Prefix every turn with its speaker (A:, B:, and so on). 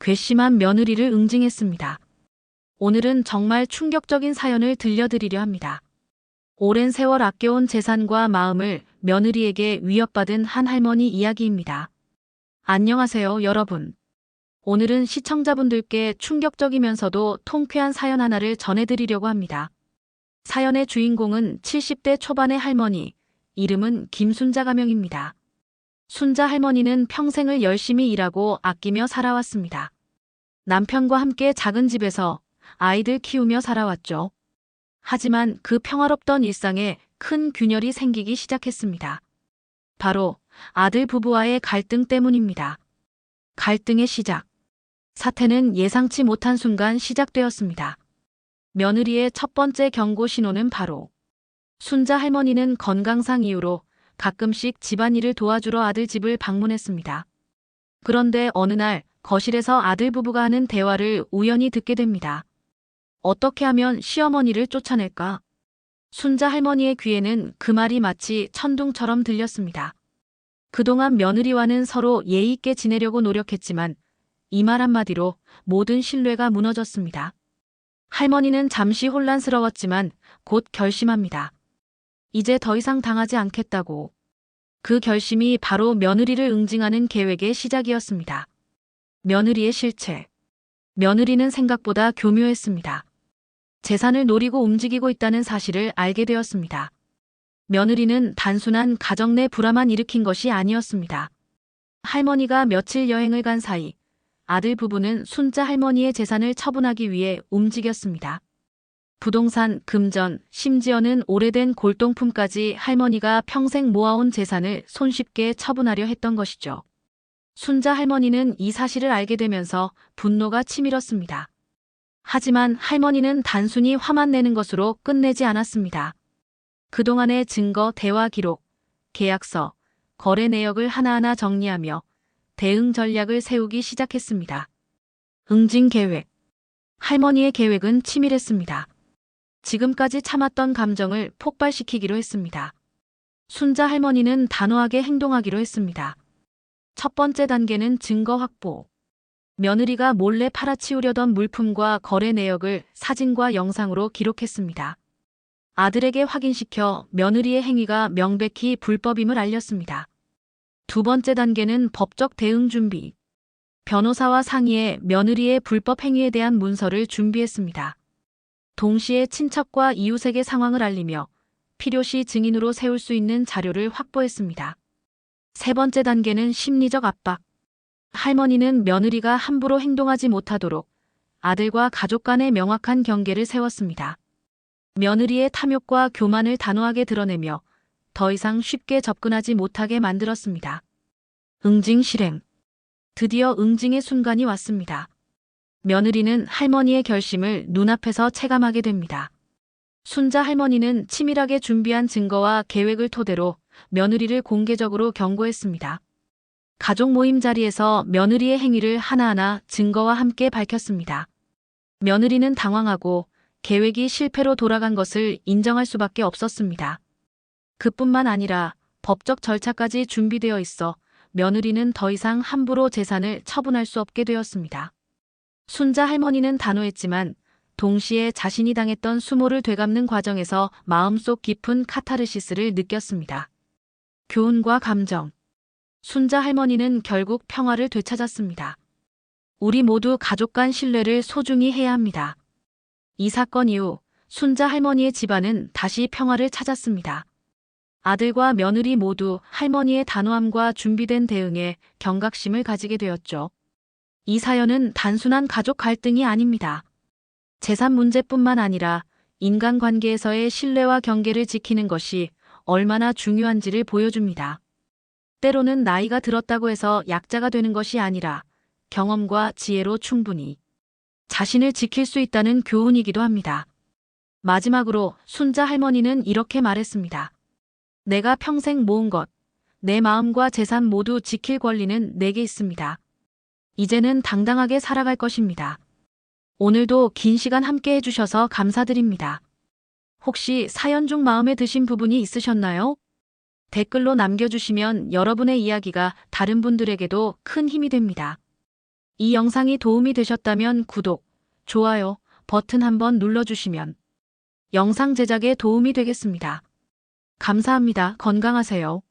A: 괘씸한 며느리를 응징했습니다. 오늘은 정말 충격적인 사연을 들려드리려 합니다. 오랜 세월 아껴온 재산과 마음을 며느리에게 위협받은 한 할머니 이야기입니다. 안녕하세요, 여러분. 오늘은 시청자분들께 충격적이면서도 통쾌한 사연 하나를 전해드리려고 합니다. 사연의 주인공은 70대 초반의 할머니, 이름은 김순자 가명입니다. 순자 할머니는 평생을 열심히 일하고 아끼며 살아왔습니다. 남편과 함께 작은 집에서 아이들 키우며 살아왔죠. 하지만 그 평화롭던 일상에 큰 균열이 생기기 시작했습니다. 바로 아들 부부와의 갈등 때문입니다. 갈등의 시작. 사태는 예상치 못한 순간 시작되었습니다. 며느리의 첫 번째 경고 신호는 바로 순자 할머니는 건강상 이유로 가끔씩 집안일을 도와주러 아들 집을 방문했습니다. 그런데 어느 날 거실에서 아들 부부가 하는 대화를 우연히 듣게 됩니다. 어떻게 하면 시어머니를 쫓아낼까? 순자 할머니의 귀에는 그 말이 마치 천둥처럼 들렸습니다. 그동안 며느리와는 서로 예의 있게 지내려고 노력했지만 이 말 한마디로 모든 신뢰가 무너졌습니다. 할머니는 잠시 혼란스러웠지만 곧 결심합니다. 이제 더 이상 당하지 않겠다고. 그 결심이 바로 며느리를 응징하는 계획의 시작이었습니다. 며느리의 실체. 며느리는 생각보다 교묘했습니다. 재산을 노리고 움직이고 있다는 사실을 알게 되었습니다. 며느리는 단순한 가정 내 불화만 일으킨 것이 아니었습니다. 할머니가 며칠 여행을 간 사이 아들 부부는 순자 할머니의 재산을 처분하기 위해 움직였습니다. 부동산, 금전, 심지어는 오래된 골동품까지 할머니가 평생 모아온 재산을 손쉽게 처분하려 했던 것이죠. 순자 할머니는 이 사실을 알게 되면서 분노가 치밀었습니다. 하지만 할머니는 단순히 화만 내는 것으로 끝내지 않았습니다. 그동안의 증거, 대화 기록, 계약서, 거래 내역을 하나하나 정리하며 대응 전략을 세우기 시작했습니다. 응징 계획. 할머니의 계획은 치밀했습니다. 지금까지 참았던 감정을 폭발시키기로 했습니다. 순자 할머니는 단호하게 행동하기로 했습니다. 첫 번째 단계는 증거 확보. 며느리가 몰래 팔아치우려던 물품과 거래 내역을 사진과 영상으로 기록했습니다. 아들에게 확인시켜 며느리의 행위가 명백히 불법임을 알렸습니다. 두 번째 단계는 법적 대응 준비. 변호사와 상의해 며느리의 불법 행위에 대한 문서를 준비했습니다. 동시에 친척과 이웃에게 상황을 알리며 필요시 증인으로 세울 수 있는 자료를 확보했습니다. 세 번째 단계는 심리적 압박. 할머니는 며느리가 함부로 행동하지 못하도록 아들과 가족 간의 명확한 경계를 세웠습니다. 며느리의 탐욕과 교만을 단호하게 드러내며 더 이상 쉽게 접근하지 못하게 만들었습니다. 응징 실행. 드디어 응징의 순간이 왔습니다. 며느리는 할머니의 결심을 눈앞에서 체감하게 됩니다. 순자 할머니는 치밀하게 준비한 증거와 계획을 토대로 며느리를 공개적으로 경고했습니다. 가족 모임 자리에서 며느리의 행위를 하나하나 증거와 함께 밝혔습니다. 며느리는 당황하고 계획이 실패로 돌아간 것을 인정할 수밖에 없었습니다. 그뿐만 아니라 법적 절차까지 준비되어 있어 며느리는 더 이상 함부로 재산을 처분할 수 없게 되었습니다. 순자 할머니는 단호했지만 동시에 자신이 당했던 수모를 되갚는 과정에서 마음속 깊은 카타르시스를 느꼈습니다. 교훈과 감정. 순자 할머니는 결국 평화를 되찾았습니다. 우리 모두 가족 간 신뢰를 소중히 해야 합니다. 이 사건 이후 순자 할머니의 집안은 다시 평화를 찾았습니다. 아들과 며느리 모두 할머니의 단호함과 준비된 대응에 경각심을 가지게 되었죠. 이 사연은 단순한 가족 갈등이 아닙니다. 재산 문제뿐만 아니라 인간관계에서의 신뢰와 경계를 지키는 것이 얼마나 중요한지를 보여줍니다. 때로는 나이가 들었다고 해서 약자가 되는 것이 아니라 경험과 지혜로 충분히 자신을 지킬 수 있다는 교훈이기도 합니다. 마지막으로 순자 할머니는 이렇게 말했습니다. 내가 평생 모은 것, 내 마음과 재산 모두 지킬 권리는 내게 있습니다. 이제는 당당하게 살아갈 것입니다. 오늘도 긴 시간 함께 해주셔서 감사드립니다. 혹시 사연 중 마음에 드신 부분이 있으셨나요? 댓글로 남겨주시면 여러분의 이야기가 다른 분들에게도 큰 힘이 됩니다. 이 영상이 도움이 되셨다면 구독, 좋아요 버튼 한번 눌러주시면 영상 제작에 도움이 되겠습니다. 감사합니다. 건강하세요.